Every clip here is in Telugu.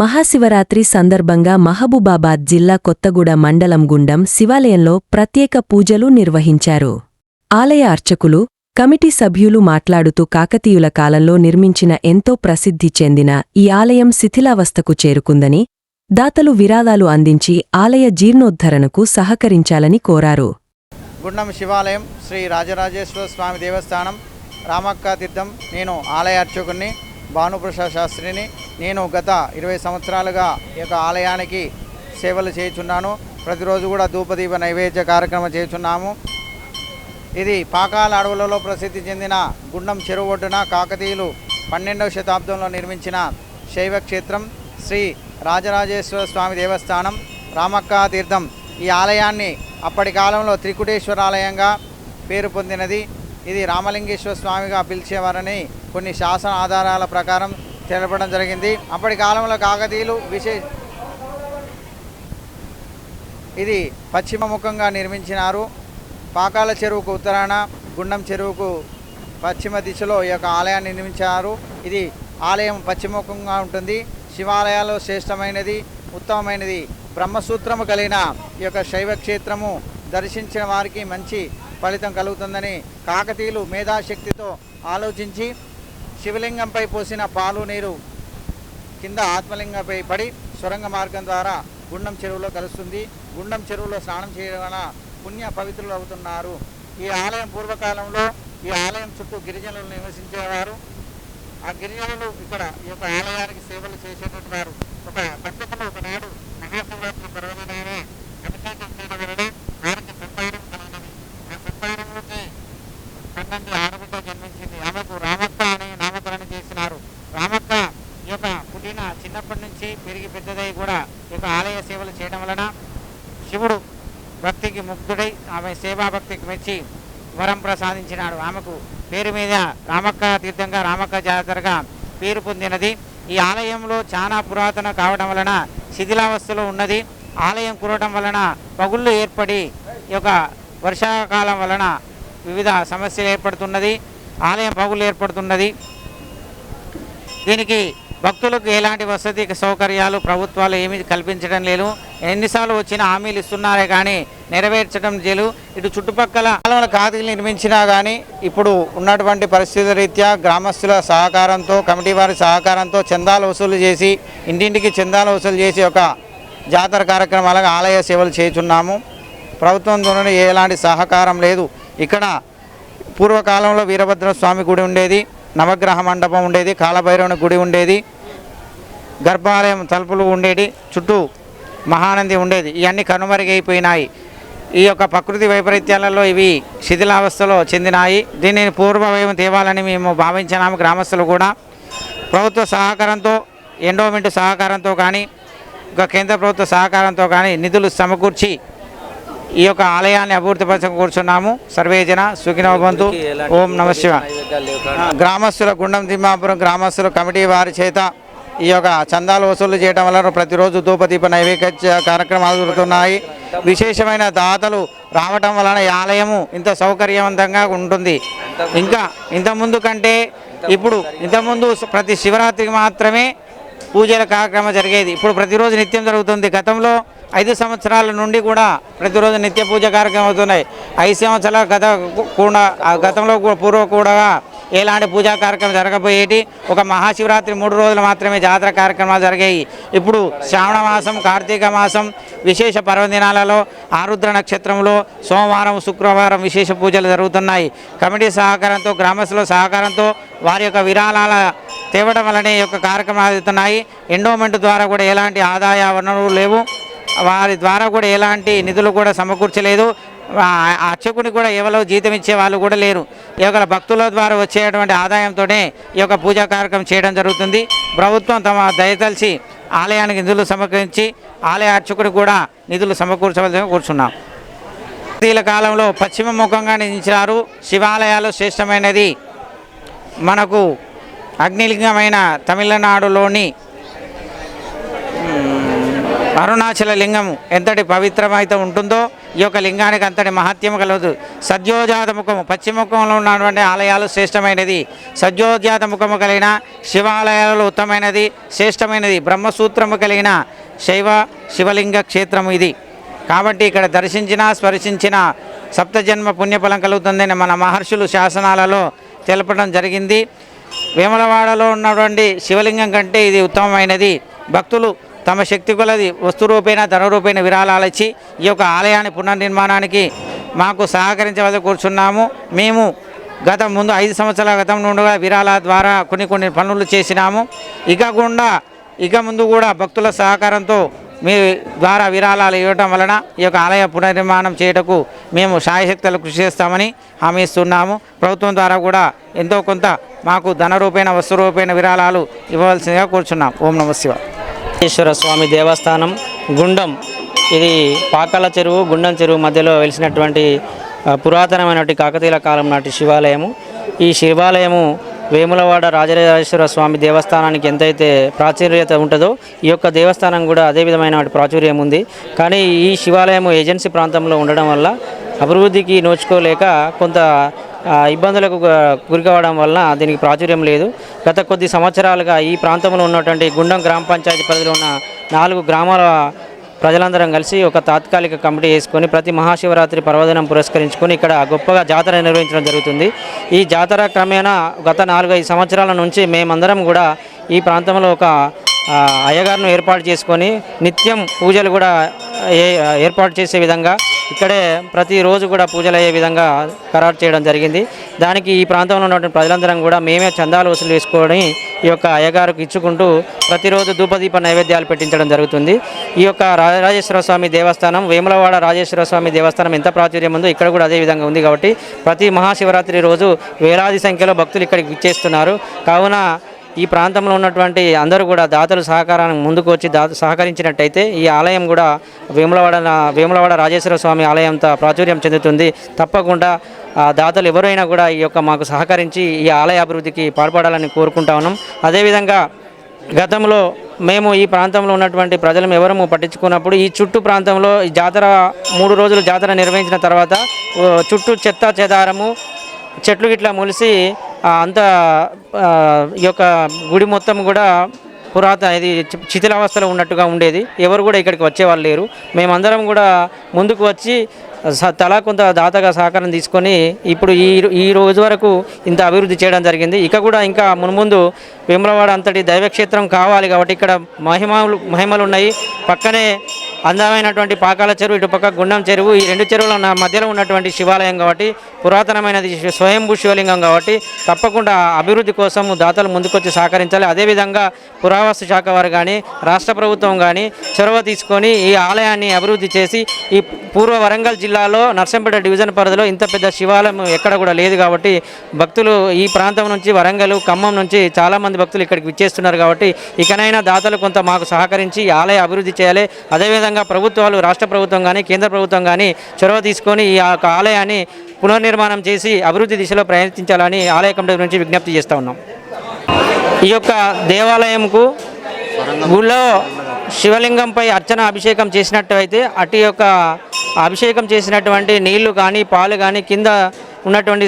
మహాశివరాత్రి సందర్భంగా మహబూబాబాద్ జిల్లా కొత్తగూడ మండలం గుండం శివాలయంలో ప్రత్యేక పూజలు నిర్వహించారు. ఆలయ అర్చకులు కమిటీ సభ్యులు మాట్లాడుతూ కాకతీయుల కాలంలో నిర్మించిన ఎంతో ప్రసిద్ధి చెందిన ఈ ఆలయం శిథిలావస్థకు చేరుకుందని దాతలు విరాళాలు అందించి ఆలయ జీర్ణోద్ధరణకు సహకరించాలని కోరారు. గుండం శివాలయం శ్రీ రాజరాజేశ్వర స్వామి దేవస్థానం రామక్క తీర్థం నేను ఆలయ అర్చకుని భానుప్రసాద్ శాస్త్రిని నేను గత ఇరవై సంవత్సరాలుగా ఈ యొక్క ఆలయానికి సేవలు చేయుచున్నాను. ప్రతిరోజు కూడా ధూపదీప నైవేద్య కార్యక్రమం చేస్తున్నాము ఇది పాకాల అడవులలో ప్రసిద్ధి చెందిన గుండం చెరువు ఒడ్డున కాకతీయులు పన్నెండవ శతాబ్దంలో నిర్మించిన శైవ క్షేత్రం శ్రీ రాజరాజేశ్వర స్వామి దేవస్థానం రామక్క తీర్థం ఈ ఆలయాన్ని అప్పటి కాలంలో త్రికుటేశ్వర ఆలయంగా పేరు పొందినది. ఇది రామలింగేశ్వర స్వామిగా పిలిచేవారని కొన్ని శాసన ఆధారాల ప్రకారం తెలపడం జరిగింది. అప్పటి కాలంలో కాకతీయులు విశేష ఇది పశ్చిమ ముఖంగా నిర్మించినారు. పాకాల చెరువుకు ఉత్తరాన గుండం చెరువుకు పశ్చిమ దిశలో ఈ యొక్క ఆలయాన్ని నిర్మించారు. ఇది ఆలయం పశ్చిమముఖంగా ఉంటుంది. శివాలయాల్లో శ్రేష్టమైనది ఉత్తమమైనది. బ్రహ్మసూత్రము కలిగిన ఈ యొక్క శైవ క్షేత్రము దర్శించిన వారికి మంచి ఫలితం కలుగుతుందని కాకతీయులు మేధాశక్తితో ఆలోచించి శివలింగంపై పోసిన పాలు నీరు కింద ఆత్మలింగంపై పడి సొరంగ మార్గం ద్వారా గుండం చెరువులో కలుస్తుంది. గుండం చెరువులో స్నానం చేయడం వలన పుణ్య పవిత్రులు అవుతున్నారు. ఈ ఆలయం పూర్వకాలంలో ఈ ఆలయం చుట్టూ గిరిజనులు నివసించేవారు. ఆ గిరిజనులు ఇక్కడ ఈ యొక్క ఆలయానికి సేవలు చేసేటటువంటి వారు. ఒక పద్ధతిలో ఒకనాడు మహాశివరాత్రి పర్వదినాన్ని అభిషేకం చేయడం చిన్నప్పటి నుంచి పెరిగి పెద్దదై కూడా ఈ ఆలయ సేవలు చేయడం వలన శివుడు భక్తికి ముగ్ధుడై ఆమె సేవా భక్తికి మెచ్చి వరం ప్రసాదించినాడు. ఆమెకు పేరు మీద రామక్క తీర్థంగా రామక్క జాతరగా పేరు పొందినది. ఈ ఆలయంలో చాలా పురాతన కావడం వలన శిథిలావస్థలో ఉన్నది. ఆలయం కురవడం వలన పగుళ్ళు ఏర్పడి ఈ యొక్క వర్షాకాలం వలన వివిధ సమస్యలు ఏర్పడుతున్నది. ఆలయం పగులు ఏర్పడుతున్నది. దీనికి భక్తులకు ఎలాంటి వసతి సౌకర్యాలు ప్రభుత్వాలు ఏమీ కల్పించడం లేదు. ఎన్నిసార్లు వచ్చిన హామీలు ఇస్తున్నారే కానీ నెరవేర్చడం లేదు ఇటు చుట్టుపక్కల కాలువల ఖాతీలు నిర్మించినా కానీ ఇప్పుడు ఉన్నటువంటి పరిస్థితుల రీత్యా గ్రామస్తుల సహకారంతో కమిటీ వారి సహకారంతో చందాలు వసూలు చేసి ఇంటింటికి చందాలు వసూలు చేసి ఒక జాతర కార్యక్రమాలుగా ఆలయ సేవలు చేస్తున్నాము. ప్రభుత్వం ద్వారా ఎలాంటి సహకారం లేదు. ఇక్కడ పూర్వకాలంలో వీరభద్ర స్వామి గుడి ఉండేది. నవగ్రహ మండపం ఉండేది కాలభైరవుని గుడి ఉండేది గర్భాలయం తలుపులు ఉండేది చుట్టూ మహానంది ఉండేది. ఇవన్నీ కనుమరుగైపోయినాయి. ఈ యొక్క ప్రకృతి వైపరీత్యాలలో ఇవి శిథిలావస్థలో చెందినాయి. దీనిని పూర్వవయం తేవాలని మేము భావించినాము గ్రామస్తులు కూడా. ప్రభుత్వ సహకారంతో ఎండోమెంట్ సహకారంతో కానీ ఇంకా కేంద్ర ప్రభుత్వ సహకారంతో కానీ నిధులు సమకూర్చి ఈ యొక్క ఆలయాన్ని అభివృద్ధిపరచ కూర్చున్నాము. సర్వేజన సుఖినోబంతు ఓం నమ శివ. గ్రామస్తుల గుండం తిమ్మాపురం గ్రామస్తుల కమిటీ వారి చేత ఈ యొక్క చందాలు వసూలు చేయడం వలన ప్రతిరోజు ధూపదీప నైవేద్య కార్యక్రమాలు జరుగుతున్నాయి. విశేషమైన దాతలు రావటం వలన ఈ ఆలయము ఇంత సౌకర్యవంతంగా ఉంటుంది. ఇంకా ఇంతకుముందు కంటే ఇప్పుడు ఇంతకుముందు ప్రతి శివరాత్రికి మాత్రమే పూజల కార్యక్రమం జరిగేది. ఇప్పుడు ప్రతిరోజు నిత్యం జరుగుతుంది. గతంలో ఐదు సంవత్సరాల నుండి కూడా ప్రతిరోజు నిత్య పూజ కార్యక్రమం అవుతున్నాయి. ఐదు సంవత్సరాల గత కూడా గతంలో పూర్వ కూడా ఎలాంటి పూజా కార్యక్రమం జరగబోయేటి ఒక మహాశివరాత్రి మూడు రోజులు మాత్రమే జాతర కార్యక్రమాలు జరిగాయి. ఇప్పుడు శ్రావణ మాసం కార్తీక మాసం విశేష పర్వదినాలలో ఆరుద్ర నక్షత్రంలో సోమవారం శుక్రవారం విశేష పూజలు జరుగుతున్నాయి. కమిటీ సహకారంతో గ్రామస్తుల సహకారంతో వారి యొక్క విరాళాల తేవడం వలనే ఈ యొక్క కార్యక్రమాలు జరుగుతున్నాయి ఎండోమెంట్ ద్వారా కూడా ఎలాంటి ఆదాయ వనరులు లేవు. వారి ద్వారా కూడా ఎలాంటి నిధులు కూడా సమకూర్చలేదు. అర్చకుని కూడా ఎవరో జీతం ఇచ్చే వాళ్ళు కూడా లేరు. ఈ యొక్క భక్తుల ద్వారా వచ్చేటువంటి ఆదాయంతోనే ఈ యొక్క పూజా కార్యక్రమం చేయడం జరుగుతుంది. ప్రభుత్వం తమ దయతలిచి ఆలయానికి నిధులు సమకరించి ఆలయ అర్చకుడికి కూడా నిధులు సమకూర్చవలసి కూర్చున్నాం. భారతీయుల కాలంలో పశ్చిమ ముఖంగా నిలిచారు. శివాలయాలు శ్రేష్టమైనది. మనకు అగ్నిలింగమైన తమిళనాడులోని అరుణాచల లింగము ఎంతటి పవిత్రమైతే ఉంటుందో ఈ యొక్క లింగానికి అంతటి మహత్యము కలదు. సద్యోజాత ముఖము పశ్చిముఖంలో ఉన్నటువంటి ఆలయాలు శ్రేష్టమైనది. సద్యోజాత ముఖము కలిగిన శివాలయాలలో ఉత్తమైనది శ్రేష్టమైనది. బ్రహ్మసూత్రము కలిగిన శైవ శివలింగ క్షేత్రము ఇది. కాబట్టి ఇక్కడ దర్శించిన స్పర్శించిన సప్తజన్మ పుణ్యఫలం కలుగుతుందని మన మహర్షులు శాసనాలలో తెలపడం జరిగింది. వేమలవాడలో ఉన్నటువంటి శివలింగం కంటే ఇది ఉత్తమమైనది. భక్తులు తమ శక్తి కొలది వస్తు రూపేణ ధన రూపేణ విరాళాలు ఇచ్చి ఈ యొక్క ఆలయాన్ని పునర్నిర్మాణానికి మాకు సహకరించవలసి కూర్చున్నాము. మేము గత ముందు ఐదు సంవత్సరాల గతం నుండి విరాళాల ద్వారా కొన్ని కొన్ని పనులు చేసినాము. ఇక గుండా ఇక ముందు కూడా భక్తుల సహకారంతో మీ ద్వారా విరాళాలు ఇవ్వటం వలన ఈ యొక్క ఆలయ పునర్నిర్మాణం చేయటకు మేము సాయశక్తులు కృషి చేస్తామని హామీ ఇస్తున్నాము. ప్రభుత్వం ద్వారా కూడా ఎంతో కొంత మాకు ధన రూపేణ వస్తు రూపేణ విరాళాలు ఇవ్వవలసిందిగా కూర్చున్నాం. ఓం నమ శివ. ఈశ్వర స్వామి దేవస్థానం గుండం. ఇది పాకాల చెరువు గుండం చెరువు మధ్యలో వెలిసినటువంటి పురాతనమైనటువంటి కాకతీయుల కాలం నాటి శివాలయము. ఈ శివాలయము వేములవాడ రాజరాజేశ్వర స్వామి దేవస్థానానికి ఎంతైతే ప్రాచుర్యత ఉంటుందో ఈ యొక్క దేవస్థానం కూడా అదే విధమైన ప్రాచుర్యం ఉంది. కానీ ఈ శివాలయం ఏజెన్సీ ప్రాంతంలో ఉండడం వల్ల అభివృద్ధికి నోచుకోలేక కొంత ఇబ్బందులకు గురి కావడం వలన దీనికి ప్రాచుర్యం లేదు. గత కొద్ది సంవత్సరాలుగా ఈ ప్రాంతంలో ఉన్నటువంటి గుండం గ్రామ పంచాయతీ పరిధిలో ఉన్న నాలుగు గ్రామాల ప్రజలందరం కలిసి ఒక తాత్కాలిక కమిటీ వేసుకొని ప్రతి మహాశివరాత్రి పర్వదినం పురస్కరించుకొని ఇక్కడ గొప్పగా జాతర నిర్వహించడం జరుగుతుంది. ఈ జాతర క్రమేణా గత నాలుగైదు సంవత్సరాల నుంచి మేమందరం కూడా ఈ ప్రాంతంలో ఒక అయ్యగారును ఏర్పాటు చేసుకొని నిత్యం పూజలు కూడా ఏ- ఏర్పాటు చేసే విధంగా ఇక్కడే ప్రతిరోజు కూడా పూజలు అయ్యే విధంగా ఖరారు చేయడం జరిగింది. దానికి ఈ ప్రాంతంలో ఉన్నటువంటి ప్రజలందరం కూడా మేమే చందాలు వసూలు చేసుకొని ఈ యొక్క అయ్యగారికి ఇచ్చుకుంటూ ప్రతిరోజు ధూపదీప నైవేద్యాలు పెట్టించడం జరుగుతుంది. ఈ యొక్క రాజరాజేశ్వర స్వామి దేవస్థానం వేములవాడ రాజేశ్వర స్వామి దేవస్థానం ఎంత ప్రాచుర్యం ఉందో ఇక్కడ కూడా అదే విధంగా ఉంది కాబట్టి ప్రతి మహాశివరాత్రి రోజు వేలాది సంఖ్యలో భక్తులు ఇక్కడికి ఇచ్చేస్తున్నారు కావున ఈ ప్రాంతంలో ఉన్నటువంటి అందరూ కూడా దాతలు సహకారానికి ముందుకు వచ్చి దా సహకరించినట్టయితే ఈ ఆలయం కూడా వేములవాడ వేములవాడ రాజేశ్వర స్వామి ఆలయంతో ప్రాచుర్యం చెందుతుంది. తప్పకుండా ఆ దాతలు ఎవరైనా కూడా ఈ యొక్క మాకు సహకరించి ఈ ఆలయ అభివృద్ధికి పాల్పడాలని కోరుకుంటా ఉన్నాం. అదేవిధంగా గతంలో మేము ఈ ప్రాంతంలో ఉన్నటువంటి ప్రజలు ఎవరము పట్టించుకున్నప్పుడు ఈ చుట్టూ ప్రాంతంలో ఈ జాతర మూడు రోజులు జాతర నిర్వహించిన తర్వాత చుట్టూ చెత్త చెదారము చెట్లు గిట్లా మొలిసి అంత ఈ యొక్క గుడి మొత్తం కూడా పురాతన ఇది శిథిలావస్థలో ఉన్నట్టుగా ఉండేది. ఎవరు కూడా ఇక్కడికి వచ్చేవాళ్ళు లేరు. మేమందరం కూడా ముందుకు వచ్చి స- తలా కొంత దాతగా సహకారం తీసుకొని ఇప్పుడు ఈ ఈ రోజు వరకు ఇంత అభివృద్ధి చేయడం జరిగింది. ఇక కూడా ఇంకా మున్ముందు వేములవాడ అంతటి దైవక్షేత్రం కావాలి కాబట్టి ఇక్కడ మహిమలు మహిమలు ఉన్నాయి. పక్కనే అందమైనటువంటి పాకాల చెరువు ఇటు పక్క గుండం చెరువు ఈ రెండు చెరువుల ఉన్న మధ్యలో ఉన్నటువంటి శివాలయం కాబట్టి పురాతనమైనది స్వయంభూ శివలింగం కాబట్టి తప్పకుండా అభివృద్ధి కోసం దాతలు ముందుకొచ్చి సహకరించాలి. అదేవిధంగా పురావస్తు శాఖ వారు కానీ రాష్ట్ర ప్రభుత్వం కానీ చొరవ తీసుకొని ఈ ఆలయాన్ని అభివృద్ధి చేసి ఈ పూర్వ వరంగల్ జిల్లాలో నర్సంపేట డివిజన్ పరిధిలో ఇంత పెద్ద శివాలయం ఎక్కడ కూడా లేదు కాబట్టి భక్తులు ఈ ప్రాంతం నుంచి వరంగల్ ఖమ్మం నుంచి చాలామంది భక్తులు ఇక్కడికి విచ్చేస్తున్నారు కాబట్టి ఇకనైనా దాతలు కొంత మాకు సహకరించి ఈ ఆలయ అభివృద్ధి చేయాలి. అదేవిధంగా ప్రభుత్వాలు రాష్ట్ర ప్రభుత్వం కానీ కేంద్ర ప్రభుత్వం కానీ చొరవ తీసుకొని ఈ యొక్క ఆలయాన్ని పునర్నిర్మాణం చేసి అభివృద్ధి దిశలో ప్రయత్నించాలని ఆలయ కమిటీ నుంచి విజ్ఞప్తి చేస్తూ ఉన్నాం. ఈ యొక్క దేవాలయంకు గుళ్ళో శివలింగంపై అర్చన అభిషేకం చేసినట్టు అయితే అటు యొక్క అభిషేకం చేసినటువంటి నీళ్ళు కానీ పాలు కానీ కింద ఉన్నటువంటి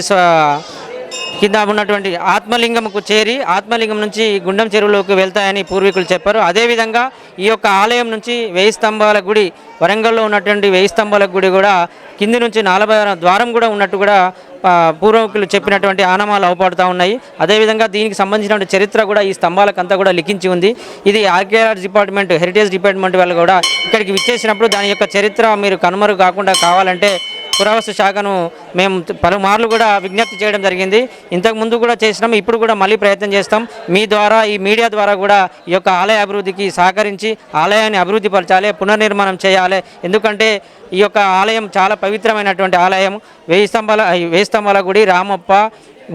కింద ఉన్నటువంటి ఆత్మలింగంకు చేరి ఆత్మలింగం నుంచి గుండం చెరువులోకి వెళ్తాయని పూర్వీకులు చెప్పారు. అదేవిధంగా ఈ యొక్క ఆలయం నుంచి వెయ్యి స్తంభాల గుడి వరంగల్లో ఉన్నటువంటి వెయ్యి స్తంభాల గుడి కూడా కింది నుంచి నలభై ద్వారం కూడా ఉన్నట్టు కూడా పూర్వకులు చెప్పినటువంటి ఆనమాలు అవపడుతూ ఉన్నాయి. అదేవిధంగా దీనికి సంబంధించినటువంటి చరిత్ర కూడా ఈ స్తంభాలకంతా కూడా లిఖించి ఉంది. ఇది ఆర్కియాలజీ డిపార్ట్మెంట్ హెరిటేజ్ డిపార్ట్మెంట్ వాళ్ళు కూడా ఇక్కడికి విచ్చేసినప్పుడు దాని యొక్క చరిత్ర మీరు కనుమరు కాకుండా కావాలంటే పురావస్తు శాఖను మేము పలుమార్లు కూడా విజ్ఞప్తి చేయడం జరిగింది. ఇంతకు ముందు కూడా చేసినాం ఇప్పుడు కూడా మళ్ళీ ప్రయత్నం చేస్తాం. మీ ద్వారా ఈ మీడియా ద్వారా కూడా ఈ యొక్క ఆలయ అభివృద్ధికి సహకరించి ఆలయాన్ని అభివృద్ధి పరచాలి పునర్నిర్మాణం చేయాలి. ఎందుకంటే ఈ యొక్క ఆలయం చాలా పవిత్రమైనటువంటి ఆలయం. వేయి స్తంభాల వెయ్యి స్తంభాల గుడి రామప్ప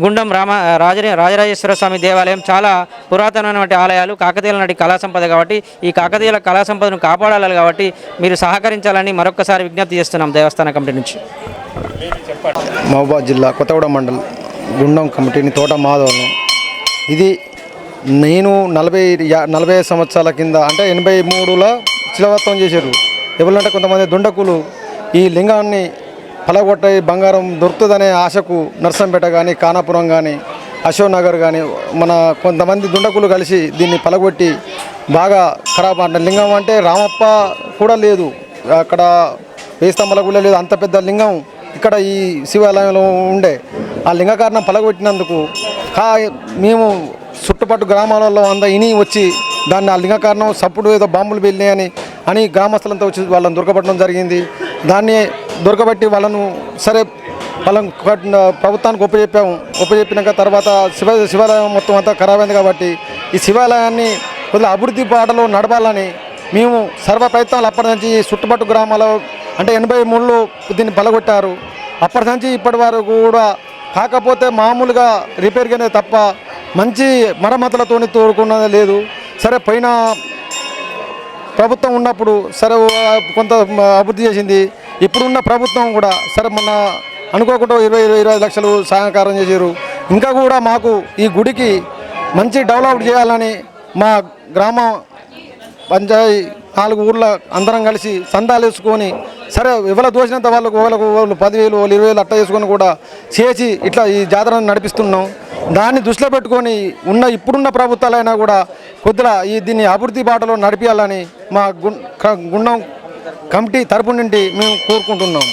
గుండం రామ రాజ రాజరాజేశ్వర స్వామి దేవాలయం చాలా పురాతనమైనటువంటి ఆలయాలు కాకతీయుల నాటి కళా సంపద కాబట్టి ఈ కాకతీయుల కళా సంపదను కాపాడాలి కాబట్టి మీరు సహకరించాలని మరొకసారి విజ్ఞప్తి చేస్తున్నాం దేవస్థాన కమిటీ నుంచి. మహబాద్ జిల్లా కొత్తగూడెం మండలం గుండం కమిటీని తోట మాధవను. ఇది నేను నలభై నలభై సంవత్సరాల కింద అంటే ఎనభై మూడులో శిలవత్వం చేశారు. ఎవరంటే కొంతమంది దుండకులు ఈ లింగాన్ని పలగొట్ట బంగారం దొరుకుతుందనే ఆశకు నర్సంపేట కానీ కానాపురం కానీ అశోక్ నగర్ కానీ మన కొంతమంది దుండకులు కలిసి దీన్ని పలగొట్టి బాగా ఖరాబ్ అంటే లింగం అంటే రామప్ప కూడా లేదు. అక్కడ వేస్తంబల కూడా లేదు అంత పెద్ద లింగం ఇక్కడ ఈ శివాలయంలో ఉండే. ఆ లింగకారణం పలగొట్టినందుకు కా మేము చుట్టుపట్టు గ్రామాలలో అంద ఇని వచ్చి దాన్ని ఆ లింగకారణం సప్పుడు ఏదో బాంబులు వెళ్ళినాయని అని గ్రామస్తులంతా వచ్చి వాళ్ళని దొరకబట్టడం జరిగింది. దాన్ని దొరకబట్టి వాళ్ళను సరే వాళ్ళను ప్రభుత్వానికి ఒప్పచెప్పాము ఒప్పచెప్పినాక తర్వాత శివ శివాలయం మొత్తం అంతా ఖరాబ్ అయింది కాబట్టి ఈ శివాలయాన్ని కొద్దిగా అభివృద్ధి పాటలో నడపాలని మేము సర్వ ప్రయత్నాలు అప్పటి నుంచి ఈ చుట్టుపట్టు గ్రామాల అంటే ఎనభై మూడులో దీన్ని పలగొట్టారు. అప్పటి నుంచి ఇప్పటి వరకు కూడా కాకపోతే మామూలుగా రిపేర్గానే తప్ప మంచి మరమ్మతులతో తోడుకున్నది లేదు. సరే పైన ప్రభుత్వం ఉన్నప్పుడు సరే కొంత అభివృద్ధి చేసింది. ఇప్పుడున్న ప్రభుత్వం కూడా సరే మొన్న అనుకోకుండా ఇరవై ఇరవై ఇరవై లక్షలు సహకారం చేశారు. ఇంకా కూడా మాకు ఈ గుడికి మంచి డెవలప్ చేయాలని మా గ్రామ పంచాయతీ నాలుగు ఊర్ల అందరం కలిసి సందాలు వేసుకొని సరే ఎవరు దోచినంత వాళ్ళకు వాళ్ళకు వాళ్ళు పదివేలు వాళ్ళు ఇరవై వేలు అట్ట వేసుకొని కూడా చేసి ఇట్లా ఈ జాతరను నడిపిస్తున్నాం. దాన్ని దృష్టిలో పెట్టుకొని ఉన్న ఇప్పుడున్న ప్రభుత్వాలైనా కూడా కొద్దిగా ఈ దీన్ని అభివృద్ధి బాటలో నడిపించాలని మా గు- క- గుండం కమిటీ తరపు నుండి మేము కోరుకుంటున్నాం.